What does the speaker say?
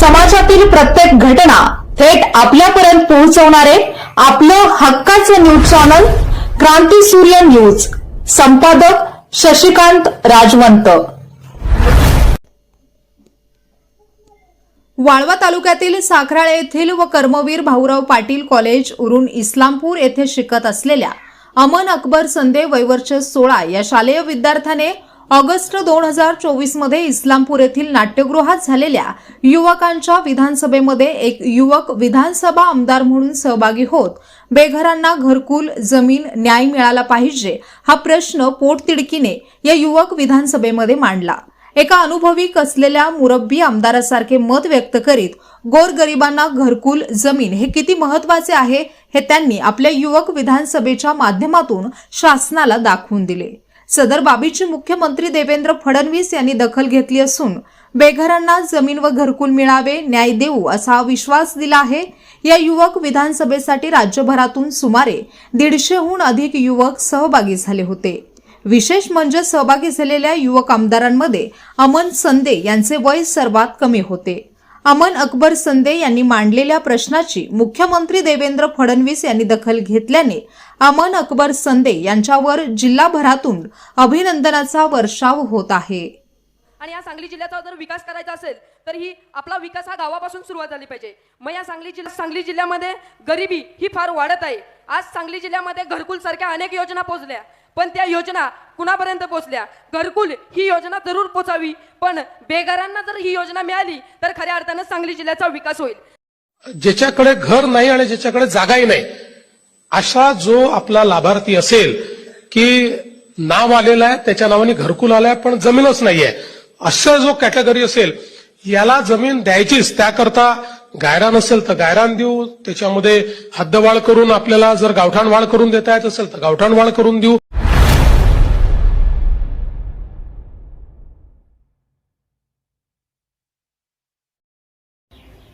समाजातील प्रत्येक घटना थेट आपल्यापर्यंत पोहोचवणारे आपलं हक्काचं न्यूज चॅनल क्रांती सूर्य न्यूज. संपादक शशिकांत राजवंत. वाळवा तालुक्यातील साखराळे येथील व कर्मवीर भाऊराव पाटील कॉलेज उरून इस्लामपूर येथे शिकत असलेल्या अमन अकबर संदे वयवर्ष सोळा या शालेय विद्यार्थ्याने ऑगस्ट दोन हजार चोवीसमध्ये इस्लामपूर येथील नाट्यगृहात झालेल्या युवकांच्या विधानसभेमध्ये एक युवक विधानसभा आमदार म्हणून सहभागी होत बेघरांना घरकुल जमीन न्याय मिळाला पाहिजे हा प्रश्न पोटतिडकीने या युवक विधानसभेमध्ये मांडला. एका अनुभवी कसलेल्या मुरब्बी आमदारासारखे मत व्यक्त करीत गोरगरिबांना घरकुल जमीन हे किती महत्त्वाचे आहे हे त्यांनी आपल्या युवक विधानसभेच्या माध्यमातून शासनाला दाखवून दिले. सदर बाबीची मुख्यमंत्री देवेंद्र फडणवीस यांनी दखल घेतली असून बेघरांना जमीन व घरकुल मिळावे न्याय देऊ असा विश्वास दिला आहे. या युवक विधानसभेसाठी राज्यभरातून सुमारे दीडशेहून अधिक युवक सहभागी झाले होते. विशेष म्हणजे सहभागी झालेल्या युवक आमदारांमध्ये अमन संदे यांचे वय सर्वात कमी होते. अमन अकबर संदे यांनी मांडलेल्या प्रश्नाची मुख्यमंत्री देवेंद्र फडणवीस यांनी दखल घेतल्याने अमन अकबर संदे यांच्यावर जिल्हाभरातून अभिनंदनाचा वर्षाव होत आहे. आणि या सांगली जिल्ह्याचा जर विकास करायचा असेल तर ही आपला विकास हा गावापासून सुरुवात झाली पाहिजे. मग या सांगली जिल्हा सांगली जिल्ह्यामध्ये गरिबी ही फार वाढत आहे. आज सांगली जिल्ह्यामध्ये घरकुल सारख्या अनेक योजना पोहोचल्या. पण त्या योजना कुणापर्यंत पोहोचल्या घरकुल ही योजना जरूर पोचावी. पण बेघरांना जर ही योजना मिळाली तर खऱ्या अर्थानं सांगली जिल्ह्याचा विकास होईल. ज्याच्याकडे घर नाही आणि ज्याच्याकडे जागाही नाही अशा जो आपला लाभार्थी असेल की नाव आलेलं आहे त्याच्या नावाने घरकुल आलाय पण जमीनच नाहीये अशा जो कॅटेगरी असेल याला जमीन द्यायचीच. त्याकरता गायरान असेल तर गायरान देऊ त्याच्यामध्ये हद्दवाढ करून आपल्याला जर गावठाण वाढ करून देता येत असेल तर गावठाण वाढ करून देऊ.